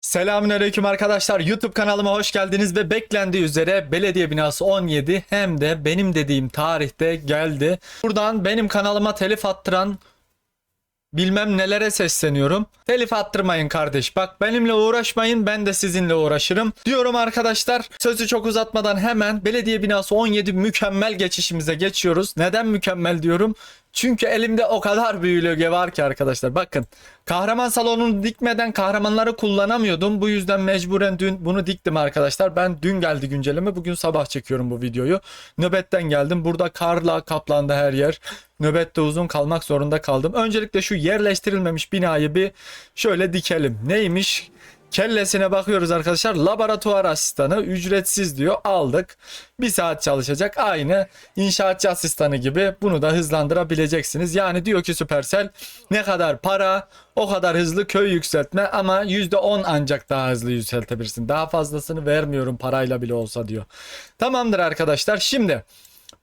Selamünaleyküm arkadaşlar. YouTube kanalıma hoş geldiniz ve beklendiği üzere belediye binası 17 hem de benim dediğim tarihte geldi. Buradan benim kanalıma telif attıran bilmem nelere sesleniyorum. Telif attırmayın kardeş. Bak benimle uğraşmayın ben de sizinle uğraşırım. Diyorum arkadaşlar sözü çok uzatmadan hemen belediye binası 17 mükemmel geçişimize geçiyoruz. Neden mükemmel diyorum? Çünkü elimde o kadar büyülü öge var ki arkadaşlar. Bakın kahraman salonunu dikmeden kahramanları kullanamıyordum. Bu yüzden mecburen dün bunu diktim arkadaşlar. Ben dün geldi güncelleme. Bugün sabah çekiyorum bu videoyu. Nöbetten geldim. Burada karla kaplandı her yer. Nöbette uzun kalmak zorunda kaldım. Öncelikle şu yerleştirilmemiş binayı bir şöyle dikelim. Neymiş? Kellesine bakıyoruz arkadaşlar. Laboratuvar asistanı ücretsiz diyor. Aldık. Bir saat çalışacak. Aynı inşaatçı asistanı gibi bunu da hızlandırabileceksiniz. Yani diyor ki Supercell ne kadar para o kadar hızlı köy yükseltme ama %10 ancak daha hızlı yükseltebilirsin. Daha fazlasını vermiyorum parayla bile olsa diyor. Tamamdır arkadaşlar. Şimdi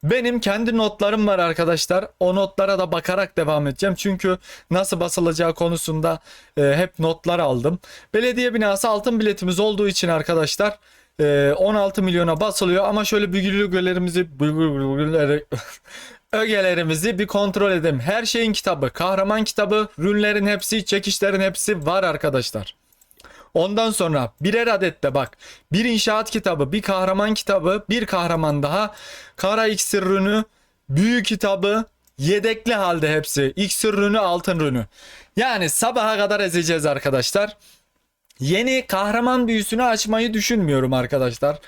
benim kendi notlarım var arkadaşlar. O notlara da bakarak devam edeceğim. Çünkü nasıl basılacağı konusunda e, hep notlar aldım. Belediye binası altın biletimiz olduğu için arkadaşlar e, 16 milyona basılıyor. Ama şöyle bügülülerimizi ögelerimizi bir kontrol edelim. Her şeyin kitabı, kahraman kitabı, rünlerin hepsi, çekişlerin hepsi var arkadaşlar. Ondan sonra birer adette bak. Bir inşaat kitabı, bir kahraman kitabı, bir kahraman daha. Kara iksir rünü, büyü kitabı, yedekli halde hepsi. İksir rünü, altın rünü. Yani sabaha kadar ezeceğiz arkadaşlar. Yeni kahraman büyüsünü açmayı düşünmüyorum arkadaşlar.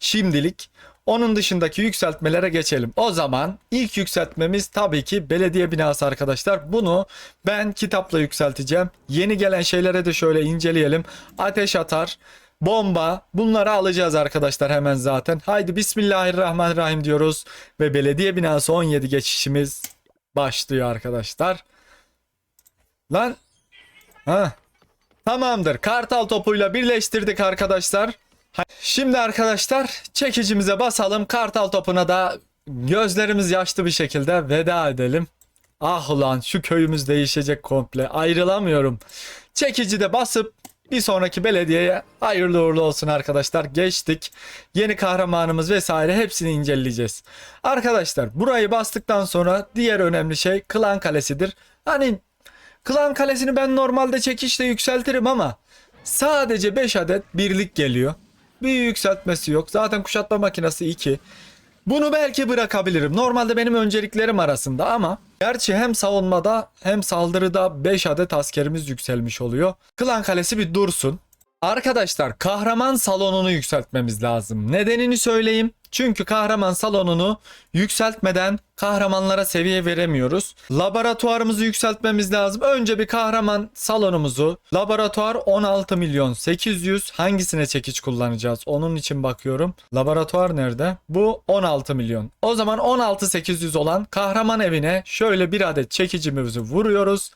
Şimdilik. Onun dışındaki yükseltmelere geçelim. O zaman ilk yükseltmemiz tabii ki belediye binası arkadaşlar. Bunu ben kitapla yükselteceğim. Yeni gelen şeylere de şöyle inceleyelim. Ateş atar, bomba bunları alacağız arkadaşlar hemen zaten. Haydi bismillahirrahmanirrahim diyoruz. Ve belediye binası 17 geçişimiz başlıyor arkadaşlar. Lan. Ha. Tamamdır. Kartal topuyla birleştirdik arkadaşlar. Şimdi arkadaşlar çekicimize basalım. Kartal topuna da gözlerimiz yaşlı bir şekilde veda edelim. Ah ulan şu köyümüz değişecek komple. Ayrılamıyorum. Çekici de basıp bir sonraki belediyeye hayırlı uğurlu olsun arkadaşlar. Geçtik. Yeni kahramanımız vesaire hepsini inceleyeceğiz. Arkadaşlar burayı bastıktan sonra diğer önemli şey Klan Kalesi'dir. Hani Klan Kalesi'ni ben normalde çekişle yükseltirim ama sadece 5 adet birlik geliyor. Bir yükseltmesi yok. Zaten kuşatma makinesi 2. Bunu belki bırakabilirim. Normalde benim önceliklerim arasında ama gerçi hem savunmada hem saldırıda 5 adet askerimiz yükselmiş oluyor. Klan Kalesi bir dursun. Arkadaşlar kahraman salonunu yükseltmemiz lazım. Nedenini söyleyeyim. Çünkü kahraman salonunu yükseltmeden kahramanlara seviye veremiyoruz. Laboratuvarımızı yükseltmemiz lazım. Önce bir kahraman salonumuzu laboratuvar 16 milyon 800 hangisine çekiç kullanacağız? Onun için bakıyorum. Laboratuvar nerede? Bu 16 milyon. O zaman 16 800 olan kahraman evine şöyle bir adet çekicimizi vuruyoruz.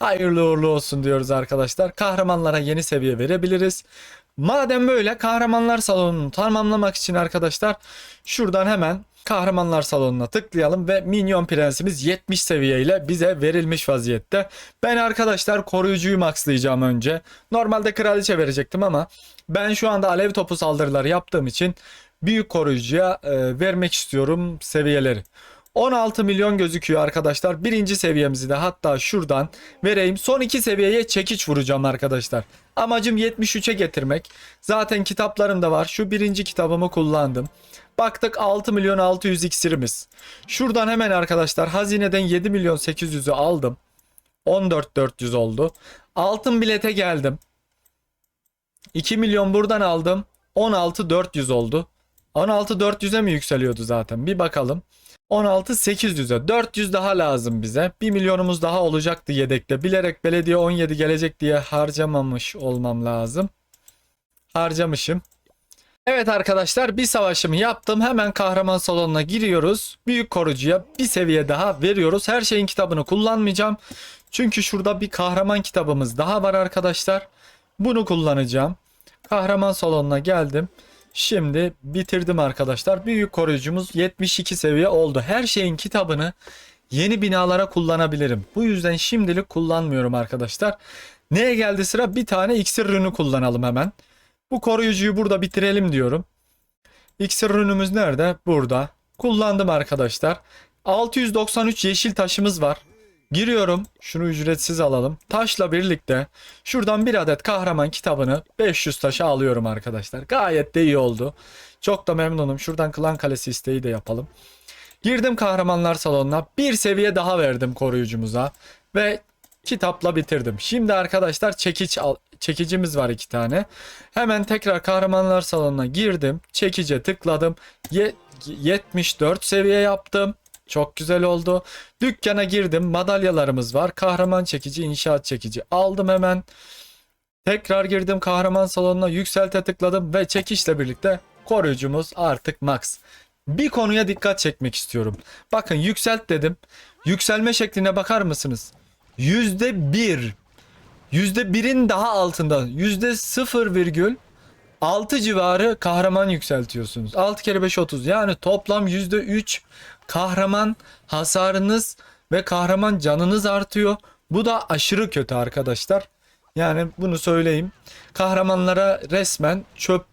Hayırlı uğurlu olsun diyoruz arkadaşlar. Kahramanlara yeni seviye verebiliriz. Madem böyle kahramanlar salonunu tamamlamak için arkadaşlar şuradan hemen kahramanlar salonuna tıklayalım ve minyon prensimiz 70 seviyeyle bize verilmiş vaziyette. Ben arkadaşlar koruyucuyu maxlayacağım önce. Normalde kraliçe verecektim ama ben şu anda alev topu saldırıları yaptığım için büyük koruyucuya e, vermek istiyorum seviyeleri. 16 milyon gözüküyor arkadaşlar. Birinci seviyemizi de hatta şuradan vereyim. Son iki seviyeye çekiç vuracağım arkadaşlar. Amacım 73'e getirmek. Zaten kitaplarım da var. Şu birinci kitabımı kullandım. Baktık 6 milyon 600 iksirimiz. Şuradan hemen arkadaşlar hazineden 7 milyon 800'ü aldım. 14 400 oldu. Altın bilete geldim. 2 milyon buradan aldım. 16 400 oldu. 16 400'e mi yükseliyordu zaten? Bir bakalım. 16 800'e 400 daha lazım bize. 1 milyonumuz daha olacaktı yedekte. Bilerek belediye 17 gelecek diye harcamamış olmam lazım. Harcamışım. Evet arkadaşlar bir savaşımı yaptım. Hemen kahraman salonuna giriyoruz. Büyük korucuya bir seviye daha veriyoruz. Her şeyin kitabını kullanmayacağım. Çünkü şurada bir kahraman kitabımız daha var arkadaşlar. Bunu kullanacağım. Kahraman salonuna geldim. Şimdi bitirdim arkadaşlar. Büyük koruyucumuz 72 seviye oldu. Her şeyin kitabını yeni binalara kullanabilirim. Bu yüzden şimdilik kullanmıyorum arkadaşlar. Neye geldi sıra? Bir tane iksir rünü kullanalım hemen. Bu koruyucuyu burada bitirelim diyorum. İksir rünümüz nerede? Burada. Kullandım arkadaşlar. 693 yeşil taşımız var. Giriyorum. Şunu ücretsiz alalım. Taşla birlikte şuradan bir adet kahraman kitabını 500 taşa alıyorum arkadaşlar. Gayet de iyi oldu. Çok da memnunum. Şuradan klan kalesi isteği de yapalım. Girdim kahramanlar salonuna. Bir seviye daha verdim koruyucumuza. Ve kitapla bitirdim. Şimdi arkadaşlar çekiç al, çekicimiz var iki tane. Hemen tekrar kahramanlar salonuna girdim. Çekice tıkladım. Ye- 74 seviye yaptım. Çok güzel oldu. Dükkana girdim. Madalyalarımız var. Kahraman çekici, inşaat çekici. Aldım hemen. Tekrar girdim kahraman salonuna. Yükselte tıkladım ve çekişle birlikte koruyucumuz artık max. Bir konuya dikkat çekmek istiyorum. Bakın yükselt dedim. Yükselme şekline bakar mısınız? Yüzde bir. Yüzde birin daha altında. Yüzde sıfır virgül 6 civarı kahraman yükseltiyorsunuz. 6 kere 5 30. Yani toplam %3 kahraman hasarınız ve kahraman canınız artıyor. Bu da aşırı kötü arkadaşlar. Yani bunu söyleyeyim. Kahramanlara resmen çöp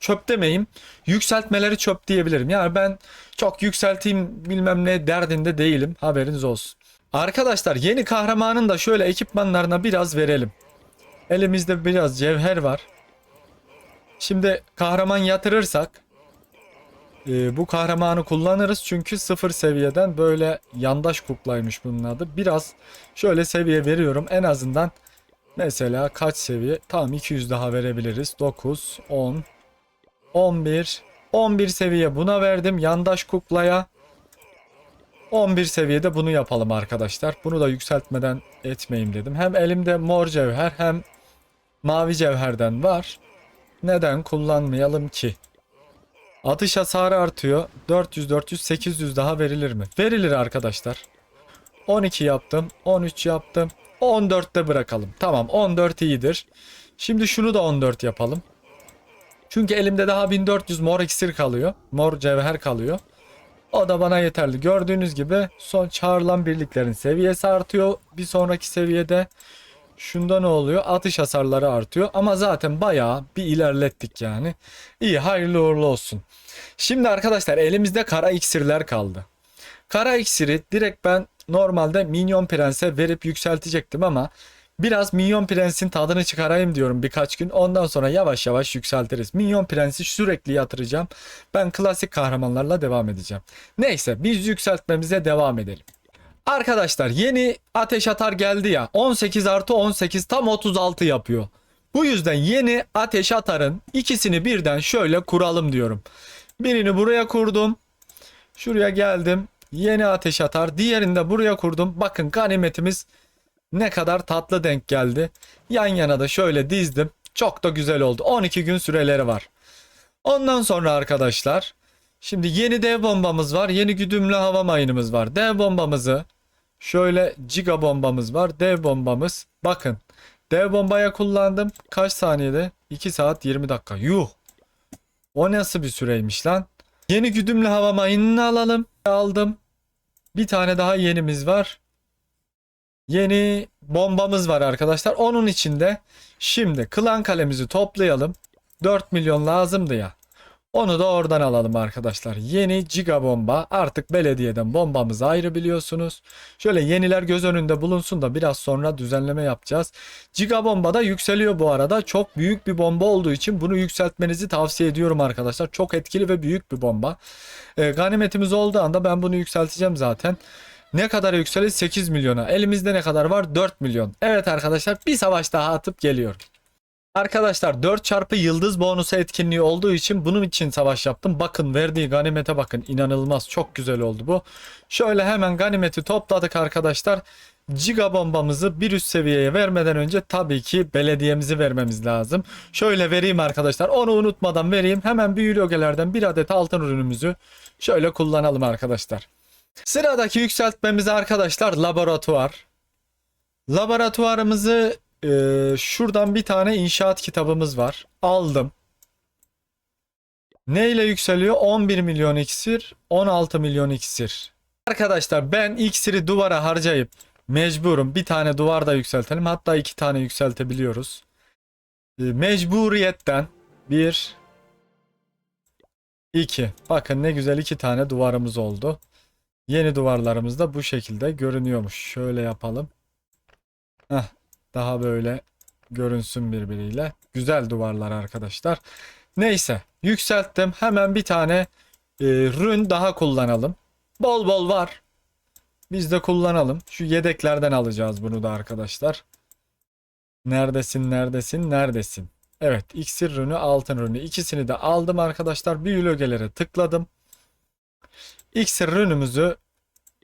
çöp demeyeyim. Yükseltmeleri çöp diyebilirim. Yani ben çok yükselteyim bilmem ne derdinde değilim. Haberiniz olsun. Arkadaşlar yeni kahramanın da şöyle ekipmanlarına biraz verelim. Elimizde biraz cevher var. Şimdi kahraman yatırırsak e, bu kahramanı kullanırız çünkü sıfır seviyeden böyle yandaş kuklaymış bunun adı. Biraz şöyle seviye veriyorum en azından mesela kaç seviye? Tamam 200 daha verebiliriz. 9, 10, 11, 11 seviye buna verdim yandaş kuklaya. 11 seviyede bunu yapalım arkadaşlar. Bunu da yükseltmeden etmeyeyim dedim. Hem elimde mor cevher hem mavi cevherden var. Neden kullanmayalım ki? Atış hasarı artıyor. 400, 400, 800 daha verilir mi? Verilir arkadaşlar. 12 yaptım. 13 yaptım. 14'te bırakalım. Tamam 14 iyidir. Şimdi şunu da 14 yapalım. Çünkü elimde daha 1400 mor iksir kalıyor. Mor cevher kalıyor. O da bana yeterli. Gördüğünüz gibi son çağrılan birliklerin seviyesi artıyor. Bir sonraki seviyede Şunda ne oluyor? Atış hasarları artıyor ama zaten bayağı bir ilerlettik yani. İyi hayırlı uğurlu olsun. Şimdi arkadaşlar elimizde kara iksirler kaldı. Kara iksiri direkt ben normalde Minyon Prens'e verip yükseltecektim ama biraz Minyon Prens'in tadını çıkarayım diyorum birkaç gün. Ondan sonra yavaş yavaş yükseltiriz. Minyon Prens'i sürekli yatıracağım. Ben klasik kahramanlarla devam edeceğim. Neyse biz yükseltmemize devam edelim. Arkadaşlar yeni ateş atar geldi ya 18 artı 18 tam 36 yapıyor. Bu yüzden yeni ateş atarın ikisini birden şöyle kuralım diyorum. Birini buraya kurdum. Şuraya geldim. Yeni ateş atar. Diğerini de buraya kurdum. Bakın ganimetimiz ne kadar tatlı denk geldi. Yan yana da şöyle dizdim. Çok da güzel oldu. 12 gün süreleri var. Ondan sonra arkadaşlar Şimdi yeni dev bombamız var. Yeni güdümlü hava mayınımız var. Dev bombamızı şöyle giga bombamız var. Dev bombamız. Bakın. Dev bombaya kullandım. Kaç saniyede? 2 saat 20 dakika. Yuh. O nasıl bir süreymiş lan? Yeni güdümlü hava mayınını alalım. Aldım. Bir tane daha yenimiz var. Yeni bombamız var arkadaşlar. Onun içinde şimdi klan kalemizi toplayalım. 4 milyon lazımdı ya. Onu da oradan alalım arkadaşlar. Yeni giga bomba. Artık belediyeden bombamız ayrı biliyorsunuz. Şöyle yeniler göz önünde bulunsun da biraz sonra düzenleme yapacağız. Giga bomba da yükseliyor bu arada. Çok büyük bir bomba olduğu için bunu yükseltmenizi tavsiye ediyorum arkadaşlar. Çok etkili ve büyük bir bomba. E, ganimetimiz olduğu anda ben bunu yükselteceğim zaten. Ne kadar yükselir? 8 milyona. Elimizde ne kadar var? 4 milyon. Evet arkadaşlar bir savaş daha atıp geliyorum. Arkadaşlar 4 çarpı yıldız bonusu etkinliği olduğu için bunun için savaş yaptım. Bakın verdiği ganimete bakın inanılmaz çok güzel oldu bu. Şöyle hemen ganimeti topladık arkadaşlar. Giga bombamızı bir üst seviyeye vermeden önce tabii ki belediyemizi vermemiz lazım. Şöyle vereyim arkadaşlar onu unutmadan vereyim. Hemen büyülü ögelerden bir adet altın ürünümüzü şöyle kullanalım arkadaşlar. Sıradaki yükseltmemiz arkadaşlar laboratuvar. Laboratuvarımızı ee, şuradan bir tane inşaat kitabımız var. Aldım. Ne ile yükseliyor? 11 milyon iksir, 16 milyon iksir. Arkadaşlar ben iksiri duvara harcayıp Mecburum. Bir tane duvar da yükseltelim. Hatta iki tane yükseltebiliyoruz. Ee, Mecburiyetten bir, iki. Bakın ne güzel iki tane duvarımız oldu. Yeni duvarlarımız da bu şekilde görünüyormuş. Şöyle yapalım. Heh, daha böyle görünsün birbiriyle. Güzel duvarlar arkadaşlar. Neyse yükselttim. Hemen bir tane e, rün daha kullanalım. Bol bol var. Biz de kullanalım. Şu yedeklerden alacağız bunu da arkadaşlar. Neredesin neredesin neredesin? Evet iksir rünü altın rünü ikisini de aldım arkadaşlar. Büyü lögelere tıkladım. İksir rünümüzü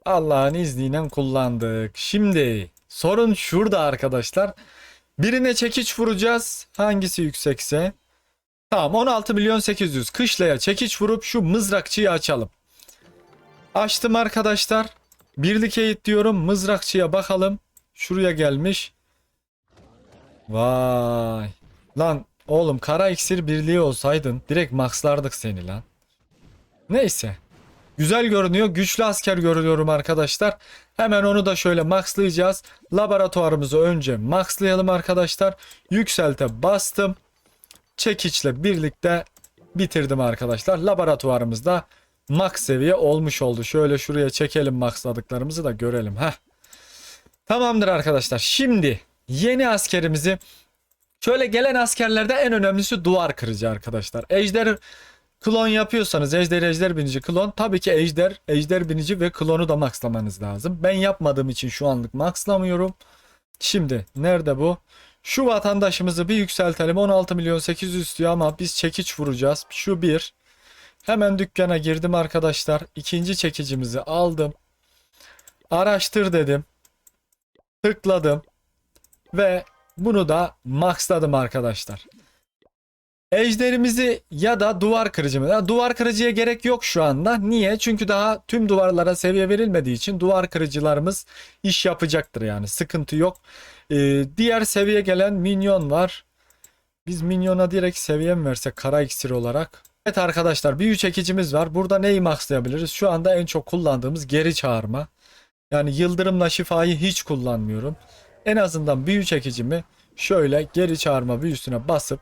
Allah'ın izniyle kullandık. Şimdi sorun şurada arkadaşlar. Birine çekiç vuracağız. Hangisi yüksekse. Tamam 16 milyon 800. Kışlaya çekiç vurup şu mızrakçıyı açalım. Açtım arkadaşlar. Birlik eğit diyorum. Mızrakçıya bakalım. Şuraya gelmiş. Vay. Lan oğlum kara iksir birliği olsaydın direkt maxlardık seni lan. Neyse. Güzel görünüyor. Güçlü asker görüyorum arkadaşlar. Hemen onu da şöyle maxlayacağız. Laboratuvarımızı önce maxlayalım arkadaşlar. Yükselte bastım. Çekiçle birlikte bitirdim arkadaşlar. Laboratuvarımızda max seviye olmuş oldu. Şöyle şuraya çekelim maxladıklarımızı da görelim. Heh. Tamamdır arkadaşlar. Şimdi yeni askerimizi şöyle gelen askerlerde en önemlisi duvar kırıcı arkadaşlar. Ejder klon yapıyorsanız ejder ejder binici klon tabii ki ejder ejder binici ve klonu da maxlamanız lazım. Ben yapmadığım için şu anlık maxlamıyorum. Şimdi nerede bu? Şu vatandaşımızı bir yükseltelim. 16 milyon 800 istiyor ama biz çekiç vuracağız. Şu bir. Hemen dükkana girdim arkadaşlar. İkinci çekicimizi aldım. Araştır dedim. Tıkladım. Ve bunu da maxladım arkadaşlar. Ejderimizi ya da duvar kırıcımı. Ya duvar kırıcıya gerek yok şu anda. Niye? Çünkü daha tüm duvarlara seviye verilmediği için duvar kırıcılarımız iş yapacaktır yani. Sıkıntı yok. Ee, diğer seviye gelen minyon var. Biz minyona direkt seviye mi versek kara iksir olarak? Evet arkadaşlar büyü çekicimiz var. Burada neyi maxlayabiliriz? Şu anda en çok kullandığımız geri çağırma. Yani yıldırımla şifayı hiç kullanmıyorum. En azından büyü çekicimi şöyle geri çağırma büyüsüne basıp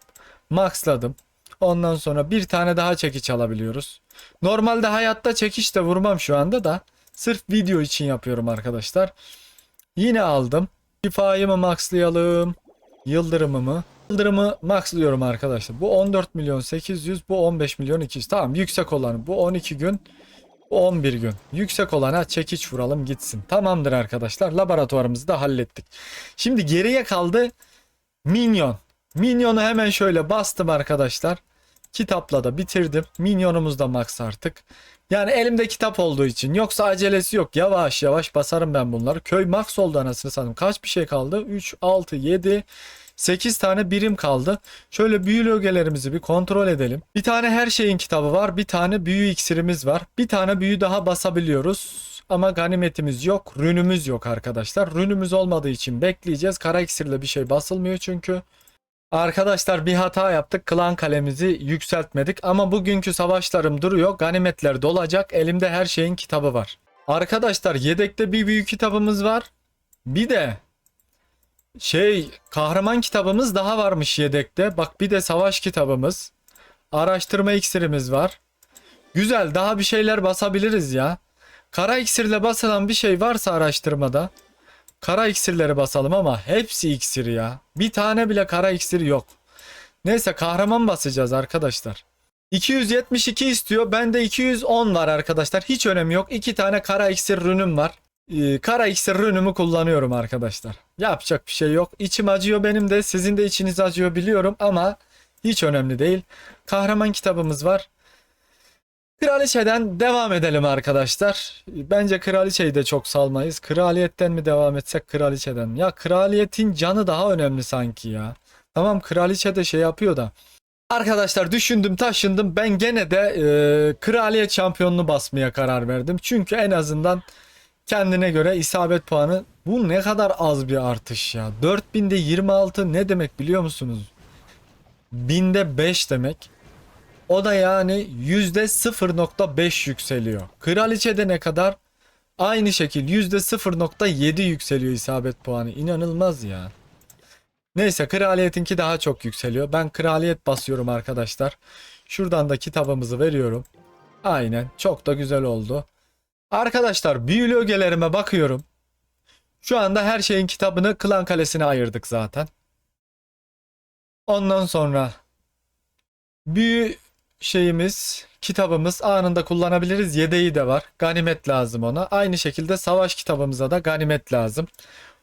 maxladım. Ondan sonra bir tane daha çekiç alabiliyoruz. Normalde hayatta çekiç de vurmam şu anda da. Sırf video için yapıyorum arkadaşlar. Yine aldım. Şifayı mı maxlayalım? Yıldırımımı. Yıldırımı maxlıyorum arkadaşlar. Bu 14 milyon 800, bu 15 milyon 200. Tamam yüksek olanı bu 12 gün, bu 11 gün. Yüksek olana çekiç vuralım gitsin. Tamamdır arkadaşlar. Laboratuvarımızı da hallettik. Şimdi geriye kaldı minyon. Minyonu hemen şöyle bastım arkadaşlar. Kitapla da bitirdim. Minyonumuz da max artık. Yani elimde kitap olduğu için. Yoksa acelesi yok. Yavaş yavaş basarım ben bunları. Köy max oldu anasını satayım. Kaç bir şey kaldı? 3, 6, 7, 8 tane birim kaldı. Şöyle büyü lögelerimizi bir kontrol edelim. Bir tane her şeyin kitabı var. Bir tane büyü iksirimiz var. Bir tane büyü daha basabiliyoruz. Ama ganimetimiz yok. Rünümüz yok arkadaşlar. Rünümüz olmadığı için bekleyeceğiz. Kara iksirle bir şey basılmıyor çünkü. Arkadaşlar bir hata yaptık. Klan kalemizi yükseltmedik ama bugünkü savaşlarım duruyor. Ganimetler dolacak. Elimde her şeyin kitabı var. Arkadaşlar yedekte bir büyük kitabımız var. Bir de şey kahraman kitabımız daha varmış yedekte. Bak bir de savaş kitabımız. Araştırma iksirimiz var. Güzel daha bir şeyler basabiliriz ya. Kara iksirle basılan bir şey varsa araştırmada. Kara iksirleri basalım ama hepsi iksir ya. Bir tane bile kara iksir yok. Neyse kahraman basacağız arkadaşlar. 272 istiyor. Bende 210 var arkadaşlar. Hiç önemi yok. İki tane kara iksir rünüm var. Ee, kara iksir rünümü kullanıyorum arkadaşlar. Yapacak bir şey yok. İçim acıyor benim de. Sizin de içiniz acıyor biliyorum ama hiç önemli değil. Kahraman kitabımız var. Kraliçeden devam edelim arkadaşlar. Bence kraliçeyi de çok salmayız. Kraliyetten mi devam etsek kraliçeden? Ya kraliyetin canı daha önemli sanki ya. Tamam kraliçe de şey yapıyor da. Arkadaşlar düşündüm taşındım. Ben gene de e, kraliyet şampiyonunu basmaya karar verdim. Çünkü en azından kendine göre isabet puanı bu ne kadar az bir artış ya. 4000'de 26 ne demek biliyor musunuz? Binde 5 demek. O da yani yüzde 0.5 yükseliyor. Kraliçede ne kadar? Aynı şekil %0.7 yükseliyor isabet puanı. İnanılmaz ya. Neyse kraliyetinki daha çok yükseliyor. Ben kraliyet basıyorum arkadaşlar. Şuradan da kitabımızı veriyorum. Aynen çok da güzel oldu. Arkadaşlar büyülü ögelerime bakıyorum. Şu anda her şeyin kitabını Klan Kalesi'ne ayırdık zaten. Ondan sonra büyü şeyimiz, kitabımız anında kullanabiliriz. Yedeği de var. Ganimet lazım ona. Aynı şekilde savaş kitabımıza da ganimet lazım.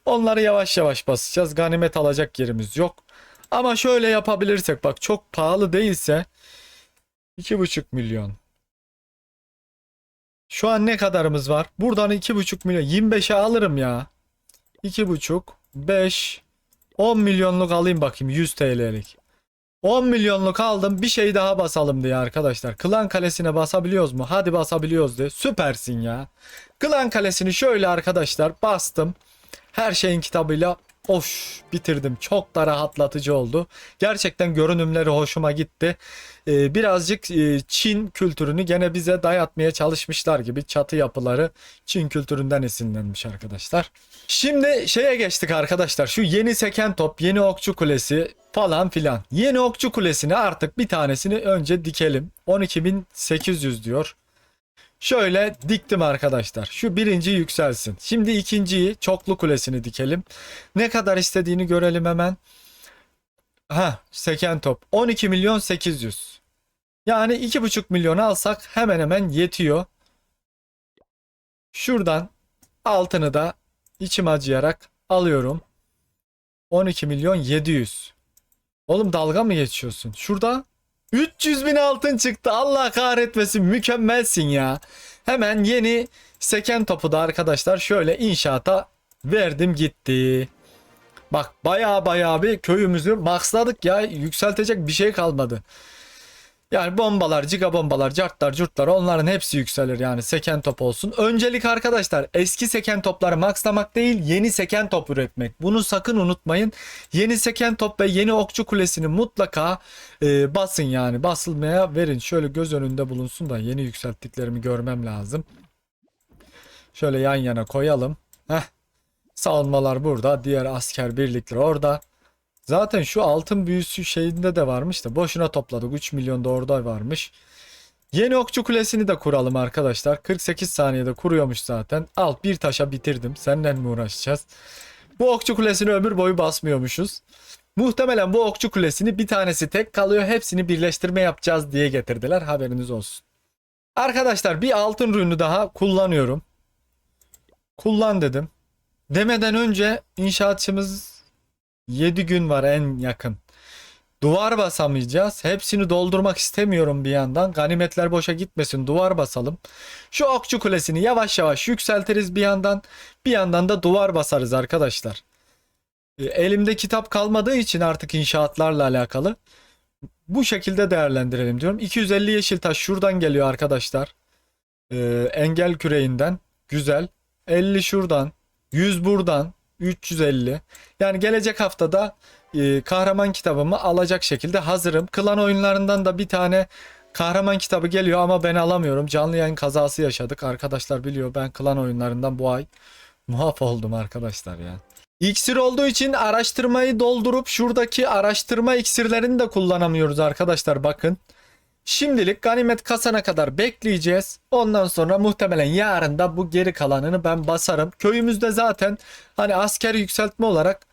Onları yavaş yavaş basacağız. Ganimet alacak yerimiz yok. Ama şöyle yapabilirsek bak çok pahalı değilse 2,5 milyon. Şu an ne kadarımız var? Buradan 2,5 milyon. 25'e alırım ya. 2,5, 5, 10 milyonluk alayım bakayım 100 TL'lik. 10 milyonluk aldım bir şey daha basalım diye arkadaşlar. Klan Kalesi'ne basabiliyoruz mu? Hadi basabiliyoruz diye. Süpersin ya. Klan Kalesi'ni şöyle arkadaşlar bastım. Her şeyin kitabıyla of bitirdim. Çok da rahatlatıcı oldu. Gerçekten görünümleri hoşuma gitti. Ee, birazcık e, Çin kültürünü gene bize dayatmaya çalışmışlar gibi çatı yapıları Çin kültüründen esinlenmiş arkadaşlar. Şimdi şeye geçtik arkadaşlar. Şu yeni seken top, yeni okçu kulesi falan filan. Yeni okçu kulesini artık bir tanesini önce dikelim. 12.800 diyor. Şöyle diktim arkadaşlar. Şu birinci yükselsin. Şimdi ikinciyi çoklu kulesini dikelim. Ne kadar istediğini görelim hemen. Ha, seken top. 12 milyon 800. Yani 2,5 milyon alsak hemen hemen yetiyor. Şuradan altını da içim acıyarak alıyorum. 12 milyon 700. Oğlum dalga mı geçiyorsun? Şurada 300 bin altın çıktı. Allah kahretmesin. Mükemmelsin ya. Hemen yeni seken topu da arkadaşlar şöyle inşaata verdim gitti. Bak baya baya bir köyümüzü maxladık ya. Yükseltecek bir şey kalmadı. Yani bombalar, ciga bombalar, cartlar, curtlar onların hepsi yükselir yani seken top olsun. Öncelik arkadaşlar eski seken topları maxlamak değil yeni seken top üretmek. Bunu sakın unutmayın. Yeni seken top ve yeni okçu kulesini mutlaka e, basın yani basılmaya verin. Şöyle göz önünde bulunsun da yeni yükselttiklerimi görmem lazım. Şöyle yan yana koyalım. Heh. Savunmalar burada. Diğer asker birlikleri orada. Zaten şu altın büyüsü şeyinde de varmış da boşuna topladık. 3 milyon da orada varmış. Yeni okçu kulesini de kuralım arkadaşlar. 48 saniyede kuruyormuş zaten. Al bir taşa bitirdim. Senden mi uğraşacağız? Bu okçu kulesini ömür boyu basmıyormuşuz. Muhtemelen bu okçu kulesini bir tanesi tek kalıyor. Hepsini birleştirme yapacağız diye getirdiler. Haberiniz olsun. Arkadaşlar bir altın rünü daha kullanıyorum. Kullan dedim. Demeden önce inşaatçımız 7 gün var en yakın. Duvar basamayacağız. Hepsini doldurmak istemiyorum bir yandan. Ganimetler boşa gitmesin. Duvar basalım. Şu okçu kulesini yavaş yavaş yükseltiriz bir yandan. Bir yandan da duvar basarız arkadaşlar. E, Elimde kitap kalmadığı için artık inşaatlarla alakalı. Bu şekilde değerlendirelim diyorum. 250 yeşil taş şuradan geliyor arkadaşlar. E, engel küreğinden. Güzel. 50 şuradan. 100 buradan. 350. Yani gelecek haftada e, kahraman kitabımı alacak şekilde hazırım. Klan oyunlarından da bir tane kahraman kitabı geliyor ama ben alamıyorum. Canlı yayın kazası yaşadık. Arkadaşlar biliyor ben klan oyunlarından bu ay muaf oldum arkadaşlar ya. İksir olduğu için araştırmayı doldurup şuradaki araştırma iksirlerini de kullanamıyoruz arkadaşlar bakın. Şimdilik ganimet kasana kadar bekleyeceğiz. Ondan sonra muhtemelen yarın da bu geri kalanını ben basarım. Köyümüzde zaten hani asker yükseltme olarak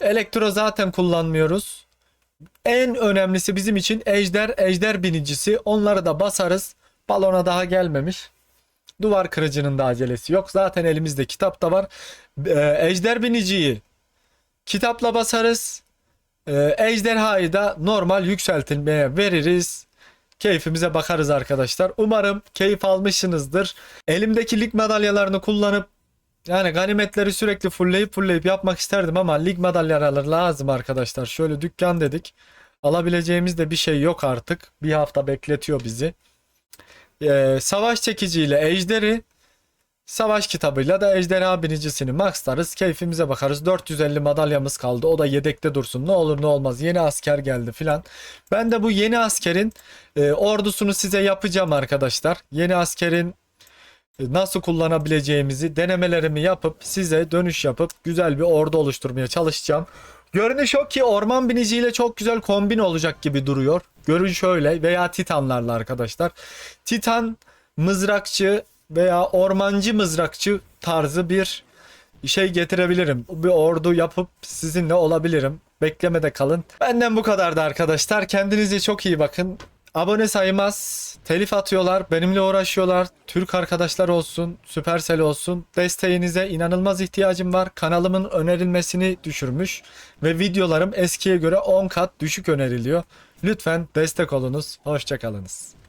elektro zaten kullanmıyoruz. En önemlisi bizim için ejder, ejder binicisi. Onları da basarız. Balona daha gelmemiş. Duvar kırıcının da acelesi yok. Zaten elimizde kitap da var. Ee, ejder biniciyi kitapla basarız. Ee, ejderhayı da normal yükseltilmeye veririz. Keyfimize bakarız arkadaşlar. Umarım keyif almışsınızdır. Elimdeki lig madalyalarını kullanıp yani ganimetleri sürekli fullleyip fullleyip yapmak isterdim ama lig madalyaları lazım arkadaşlar. Şöyle dükkan dedik. Alabileceğimiz de bir şey yok artık. Bir hafta bekletiyor bizi. Ee, savaş çekiciyle ejderi Savaş kitabıyla da ejderha binicisini maxlarız. Keyfimize bakarız. 450 madalyamız kaldı. O da yedekte dursun. Ne olur ne olmaz. Yeni asker geldi filan. Ben de bu yeni askerin e, ordusunu size yapacağım arkadaşlar. Yeni askerin e, nasıl kullanabileceğimizi denemelerimi yapıp size dönüş yapıp güzel bir ordu oluşturmaya çalışacağım. Görünüş o ki orman biniciyle çok güzel kombin olacak gibi duruyor. Görün şöyle veya titanlarla arkadaşlar. Titan mızrakçı veya ormancı mızrakçı tarzı bir şey getirebilirim. Bir ordu yapıp sizinle olabilirim. Beklemede kalın. Benden bu kadardı arkadaşlar. Kendinize çok iyi bakın. Abone saymaz. Telif atıyorlar. Benimle uğraşıyorlar. Türk arkadaşlar olsun. Supercell olsun. Desteğinize inanılmaz ihtiyacım var. Kanalımın önerilmesini düşürmüş. Ve videolarım eskiye göre 10 kat düşük öneriliyor. Lütfen destek olunuz. Hoşçakalınız.